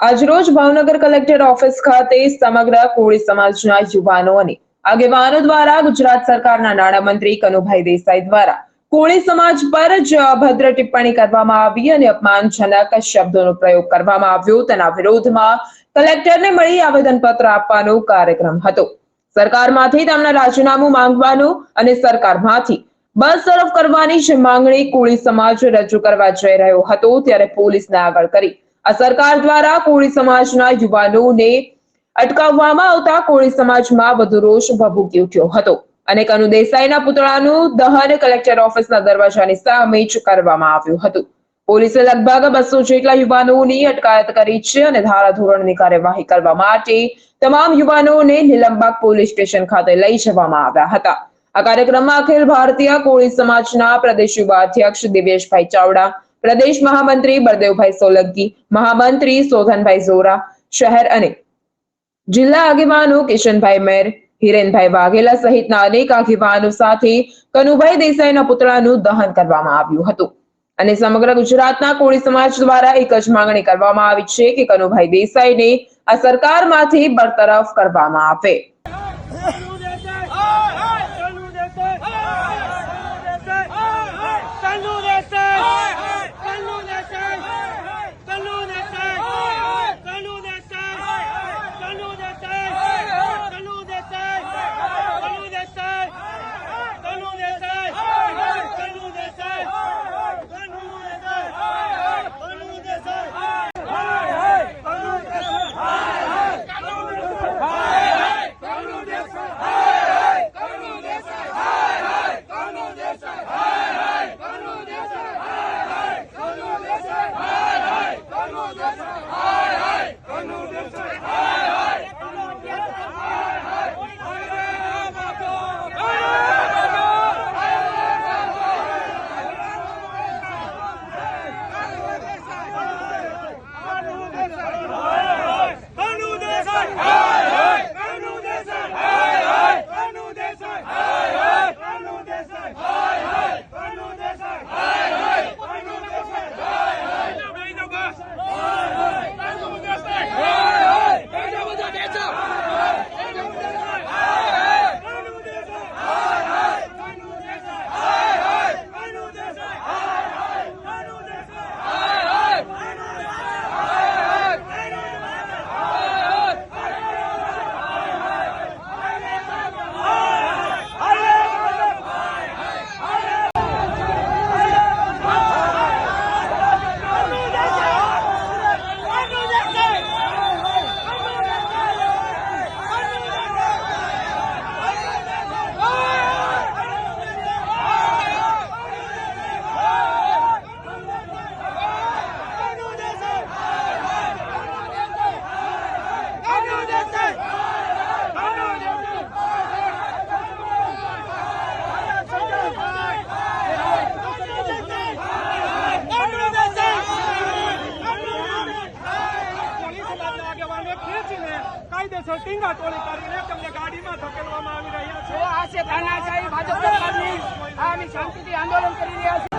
આજરોજ Bhavnagar collector office ખાતે સમગ્ર કોળી સમાજના યુવાનો અને આગેવાનો દ્વારા ગુજરાત સરકારના નાણામંત્રી કનુભાઈ દેસાઈ દ્વારા કોળી સમાજ પર જ અભદ્ર ટિપ્પણી કરવામાં આવી અને અપમાનજનક શબ્દોનો પ્રયોગ કરવામાં આવ્યો. તેના વિરોધમાં કલેક્ટરને મળી આવેદનપત્ર આપવાનો કાર્યક્રમ હતો. સરકારમાંથી તેમના રાજીનામું માંગવાનો અને સરકારમાંથી બસ તરફ કરવાની જે માંગણી કોળી સમાજ રજૂ કરવા જઈ રહ્યો હતો. ત્યારે પોલીસને આગળ કરી આ સરકાર દ્વારા કોળી સમાજના યુવાનોને અટકાવવામાં આવતા કોળી સમાજમાં વધુ રોષ ભભૂકી ઉઠ્યો હતો. અને કનુ દેસાઈના પુતળાનું દહન કલેક્ટર ઓફિસના દરવાજાની સામે જ કરવામાં આવ્યું હતું. પોલીસે લગભગ બસો જેટલા યુવાનોની અટકાયત કરી છે અને ધારાધોરણની કાર્યવાહી કરવા માટે તમામ યુવાનોને નિલંબાગ પોલીસ સ્ટેશન ખાતે લઈ જવામાં આવ્યા હતા. આ કાર્યક્રમમાં અખિલ ભારતીય કોળી સમાજના પ્રદેશ યુવા અધ્યક્ષ દિવેશભાઈ ચાવડા પ્રદેશ મહામંત્રી બળદેવભાઈ સોલંકી, મહામંત્રી સોધનભાઈ ઝોરા, શહેર અને જિલ્લા આગેવાનો કિશનભાઈ મેર, હિરેનભાઈ વાઘેલા સહિતના અનેક આગેવાનો સાથે કનુભાઈ દેસાઈના પુતળાનું દહન કરવામાં આવ્યું હતું. અને સમગ્ર ગુજરાતના કોળી સમાજ દ્વારા એક જ માંગણી કરવામાં આવી છે કે કનુભાઈ દેસાઈને આ સરકારમાંથી બરતરફ કરવામાં આવે. ટીંગા ટોળી કરીને તેમને ગાડીમાં ધકેલવામાં આવી રહ્યા છે. આ છે તાનાશાહી ભાજપ સરકારની આ શાંતિથી આંદોલન કરી રહ્યા છીએ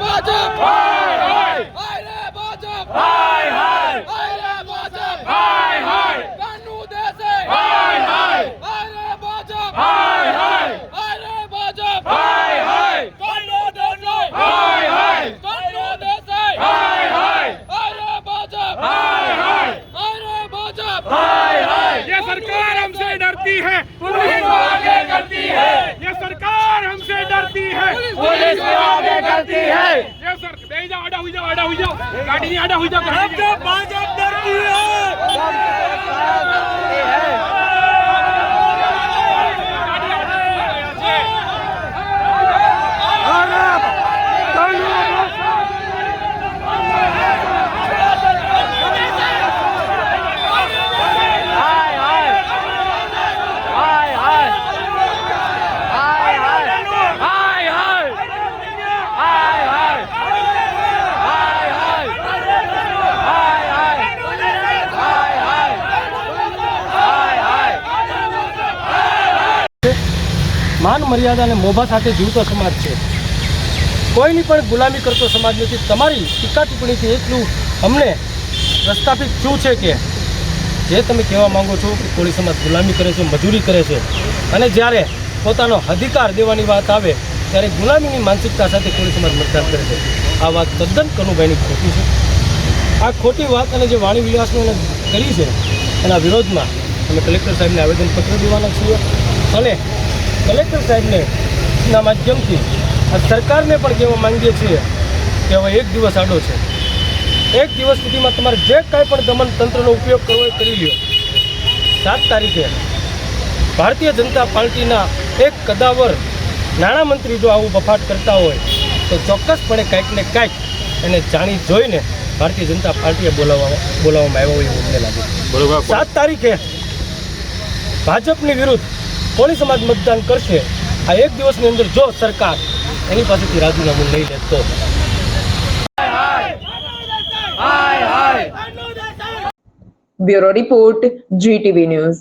ભાજપ હાય રે ભાજપ હાય રે ભાજપ કાનુ દેશે હાય રે ભાજપ હાય રે ભાજપ કાનુ દેશે કાનુ દેશે હાય રે ભાજપ હાય રે ભાજપ ये सरकार हमसे डरती है पुलिस को आगे करती है ये सरकार डरती है। पुलिस आगे करती है। ये सर जाओ आड़ा हुई जाओ आड़ा हुई जाओ। गाड़ी नहीं आड़ा हुई जाओ हमसे भाजपा डरती है। મર્યાદા અને મોભા સાથે જીવતો સમાજ છે. કોઈની પણ ગુલામી કરતો સમાજ નથી. તમારી ટીકા ટિપ્પણીથી એટલું અમને પ્રસ્થાપિત શું છે કે જે તમે કહેવા માંગો છો કે કોળી સમાજ ગુલામી કરે છે, મજૂરી કરે છે અને જ્યારે પોતાનો અધિકાર દેવાની વાત આવે, ત્યારે ગુલામીની માનસિકતા સાથે કોળી સમાજ મતદાન કરે છે. આ વાત તદ્દન કનુભાઈની ખોટી છે. આ ખોટી વાત અને જે વાણી વિલાસનો એને કરી છે એના વિરોધમાં અમે કલેક્ટર સાહેબને આવેદનપત્ર દેવાના છીએ અને કલેક્ટર સાહેબને ના માધ્યમથી આ સરકારને પણ કહેવા માંગીએ છીએ કે હવે એક દિવસ આડો છે. એક દિવસ સુધીમાં તમારે જે કાંઈ પણ દમન તંત્રનો ઉપયોગ કરવો એ કરી લ્યો. સાત તારીખે ભારતીય જનતા પાર્ટીના એક કદાવર નાણામંત્રી જો આવું બફાટ કરતા હોય તો ચોક્કસપણે કાંઈક ને કાંઈક એને જાણી જોઈને ભારતીય જનતા પાર્ટીએ બોલાવવા બોલાવવામાં આવ્યો હોય એવું મને લાગે સાત તારીખે ભાજપની વિરુદ્ધ કોળી સમાજ મતદાન કરશે આ એક દિવસની અંદર જો સરકાર એની પાસેથી રાજીનામું લઈ લે તો. Bureau report GTV news.